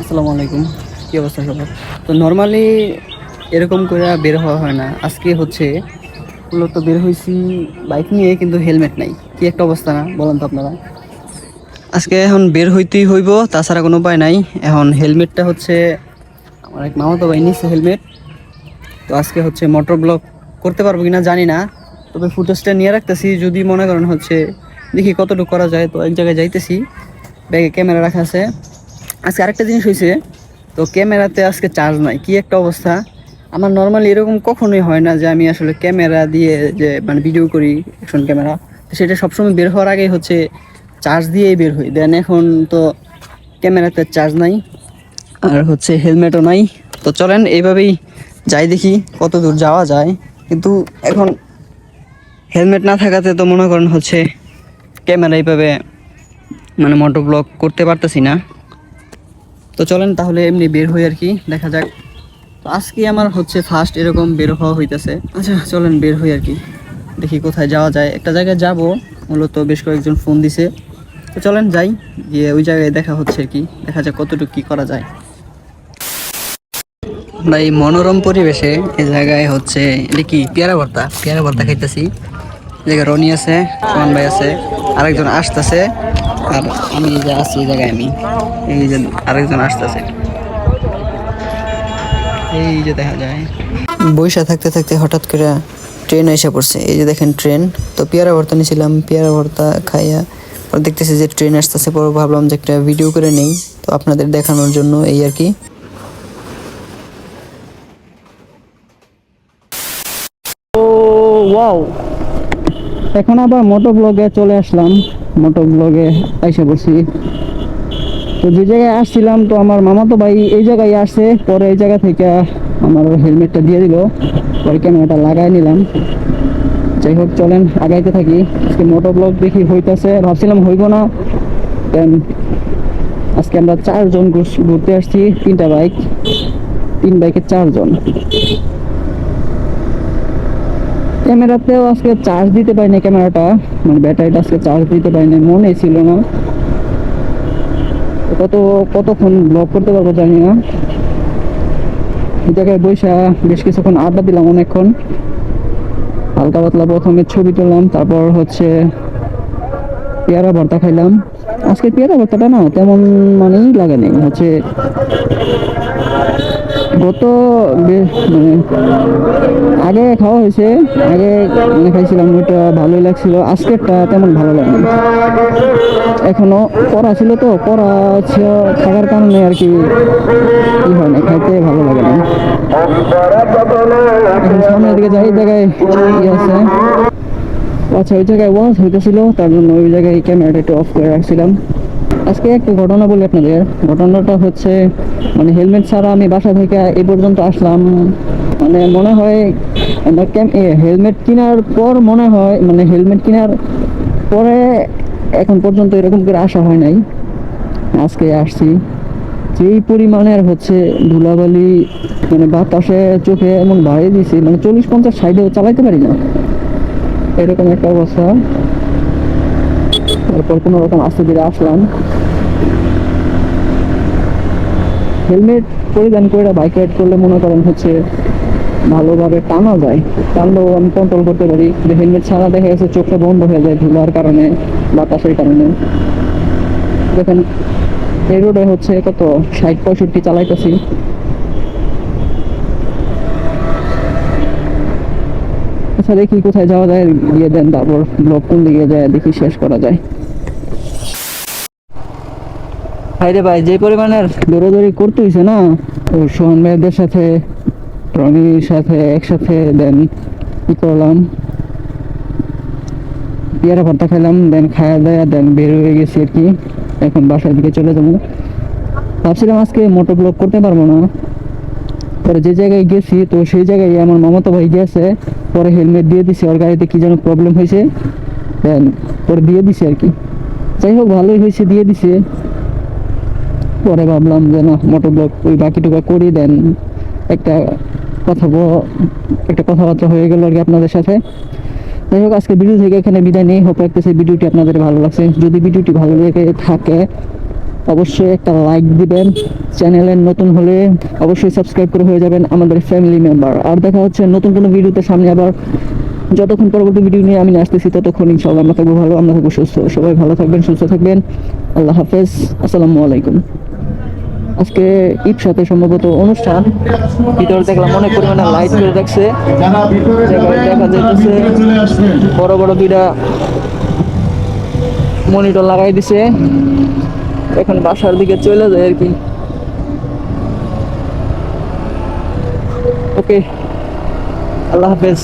আসসালামু আলাইকুম। কী অবস্থা সবার? তো নর্মালি এরকম করে বের হওয়া হয় না। আজকে হচ্ছে মূলত বের হয়েছি বাইক নিয়ে, কিন্তু হেলমেট নাই। কি একটা অবস্থা না? বলেন তো আপনারা। আজকে এখন বের হইতেই হইব, তাছাড়া কোনো উপায় নাই। এখন হেলমেটটা হচ্ছে আমার এক মামাতো ভাই নিচ্ছে হেলমেট তো আজকে হচ্ছে মোটর ব্লক করতে পারব কিনা জানি না। তবে ফুটেজটা নিয়ে রাখতেছি, যদি মনে করেন হচ্ছে দেখি কতটুকু করা যায়। তো এক জায়গায় যাইতেছি। ব্যাগে ক্যামেরা রাখা আছে। আজকে আরেকটা জিনিস হয়েছে তো ক্যামেরাতে আজকে চার্জ নাই। কি একটা অবস্থা? আমার নর্মালি এরকম কখনোই হয় না যে আমি আসলে ক্যামেরা দিয়ে যে মানে ভিডিও করি অ্যাকশন ক্যামেরা তো সেটা সবসময় বের হওয়ার আগেই হচ্ছে চার্জ দিয়েই বের হই। দেন এখন তো ক্যামেরাতে চার্জ নাই, আর হচ্ছে হেলমেটও নাই। তো চলেন, এইভাবেই যাই দেখি কত দূর যাওয়া যায়। কিন্তু এখন হেলমেট না থাকাতে তো মনে করেন হচ্ছে ক্যামেরা এইভাবে মানে মোটর ব্লগ করতে পারতেছি না। তো চলেন তাহলে এমনি বের হই আর কি, দেখা যাক। তো আজকে আমার হচ্ছে ফার্স্ট এরকম বের হওয়া হইতেছে। আচ্ছা চলেন বের হই আর কি, দেখি কোথায় যাওয়া যায়। একটা জায়গায় যাব, মূলত বেশ কয়েকজন ফোন দিছে। তো চলেন যাই, গিয়ে ওই জায়গায় দেখা হচ্ছে আর কি, দেখা যাক কতটুকু কি করা যায়। আমরা এই মনোরম পরিবেশে এই জায়গায় হচ্ছে, এটা কি পেয়ারা ভর্তা? পেয়ারা ভর্তা খাইতেছি। জায়গায় রনি আছে, সোহান ভাই আছে, আরেকজন আসতেছে। আর আমি এই যে আছি এই জায়গায় আমি। এই যে আরেকজন আসতেছে। এই যে দেখা যায়। বৈশা থাকতে থাকতে হঠাৎ করে ট্রেন এসে পড়ছে। এই যে দেখেন ট্রেন। তো পেয়ারা ভর্তা নিয়েছিলাম পেয়ারা ভর্তা খাইয়া পর দেখতেছি যে ট্রেন আসতেছে। পর ভাবলাম যে একটা ভিডিও করে নেই। তো আপনাদের দেখানোর জন্য এই আর কি। ও ওয়াও। এখন আবার মোটো ব্লগে চলে আসলাম। মোটো ব্লগে এসে বসি। তো যে জায়গায় আসছিলাম, তো আমার মামাতো ভাই এই জায়গায় আসছে। পরে এই জায়গা থেকে আমার হেলমেটটা দিয়ে দিল। পরে ক্যামেরাটা লাগাই নিলাম। যাই হোক, চলেন, আগাইতে থাকি। আজকে মোটো ব্লগ দেখি হইতেছে, ভাবছিলাম হইব না। দেন আজকে আমরা চারজন ঘুর- ঘুরতে আসছি, তিনটা বাইক তিন বাইকে চারজন। ক্যামেরাতেও আজকে চার্জ দিতে পারিনি ক্যামেরাটা। মানে ব্যাটারিটা আজকে চার্জ দিতে পারিনি, মনে ছিল না। কত কতক্ষণ ব্লগ করতে পারব জানি না। এই জায়গায় বৈশা বেশ কিছুক্ষণ আড্ডা দিলাম অনেকক্ষণ। হালকা পাতলা প্রথমে ছবি তুললাম, তারপর হচ্ছে পেয়ারা ভর্তা খাইলাম। আজকে পেয়ারা ভর্তাটা না তেমন মানেই লাগে নাই, হচ্ছে গত মানে আগে খাওয়া হয়েছে আগে মানে খাইছিলাম ওইটা ভালোই লাগছিল আজকেরটা তেমন ভালো লাগেনি এখনও করা ছিল তো করা থাকার কারণে আর কি কি হয় না খাইতে ভালো লাগে না এখন সামনের দিকে যাই জায়গায় ই আছে। আচ্ছা ওই জায়গায় ওয়াজ হইতেছিল তার জন্য ওই জায়গায় ক্যামেরাটা একটু অফ করে রাখছিলাম। আজকে একটা ঘটনা বলি আপনাদের। ঘটনাটা হচ্ছে মানে হেলমেট ছাড়া আমি বাসা থেকে এই পর্যন্ত আসলাম। মানে মনে হয় আমার হেলমেট কেনার পর মনে হয় মানে হেলমেট কেনার পরে এখন পর্যন্ত এরকম করে আসা হয় নাই। আজকে আসছি। যেই পরিমাণের হচ্ছে ধুলাবালি মানে বাতাসে চোখে এমন বাড়িয়ে দিয়েছি মানে চল্লিশ পঞ্চাশ সাইডেও চালাইতে পারি না। এরকম একটা অবস্থা। তারপর কোনো রকম আস্তে আসলাম। হেলমেট পরিধান করে বাইক রাইড করলে মনে করেন হচ্ছে ভালোভাবে টানা যায়। টানলেও আমি কন্ট্রোল করতে পারি। যে হেলমেট ছাড়া দেখা গেছে চোখটা বন্ধ হয়ে যায় ধুলার কারণে, বাতাসের কারণে। দেখেন, এই রোডে হচ্ছে কত ষাট, পঁয়ষট্টি চালাইতেছি। আচ্ছা দেখি কোথায় যাওয়া যায়, গিয়ে দেন তারপর ব্লক কোন দিকে যায়, দেখি শেষ করা যায়। ভাইরে ভাই, যে পরিমাণের দৌড়াদৌড়ি করতে হয়েছে না, তো সোহান ভাইদের সাথে, রনির সাথে একসাথে দেন কি করলাম? পেয়ারা ভর্তা খেলাম দেন খাওয়া দাওয়া দেন বের হয়ে গেছি আর কি। এখন বাসার দিকে চলে যাব। ভাবছিলাম আজকে মোটো ব্লক করতে পারব না। পরে যে জায়গায় গেছি, তো সেই জায়গায় আমার মামাতো ভাই গেছে, পরে হেলমেট দিয়ে দিছে, ওর গাড়িতে কি যেন প্রবলেম হয়েছে, দেন পরে দিয়ে দিছে আর কি। যাই হোক, ভালোই হয়েছে, দিয়ে দিছে। পরে ভাবলাম যে না মোটর ব্লক ওই বাকিটুকু করি, দেন একটা কথা একটা কথাবার্তা হয়ে গেল আর কি আপনাদের সাথে। যাই হোক আজকে ভিডিও থেকে এখানে বিদায় নেই। হোপ রাখতেছি, ভিডিওটি আপনাদের ভালো লাগছে। যদি ভিডিওটি ভালো লেগে থাকে অবশ্যই একটা লাইক দিবেন। চ্যানেলে নতুন হলে অবশ্যই সাবস্ক্রাইব করে হয়ে যাবেন আমাদের ফ্যামিলি মেম্বার আর দেখা হচ্ছে নতুন কোনো ভিডিওতে সামনে আবার। যতক্ষণ পরবর্তী ভিডিও নিয়ে আমি আসতেছি, ততক্ষণ ইনশাআল্লাহ আমরা থাকব ভালো, আমরা থাকব সুস্থ। সবাই ভালো থাকবেন, সুস্থ থাকবেন। আল্লাহ হাফেজ। আসসালামু আলাইকুম। আজকে ঈদ সাথে সম্ভবত অনুষ্ঠান। ভিতরে দেখলাম অনেক পরিমাণে লাইট করে যাবেন দেখা আসবেন বড় বড় দুইটা মনিটর লাগাই দিছে। এখন বাসার দিকে চলে যায় আর কি। ওকে আল্লাহ হাফেজ।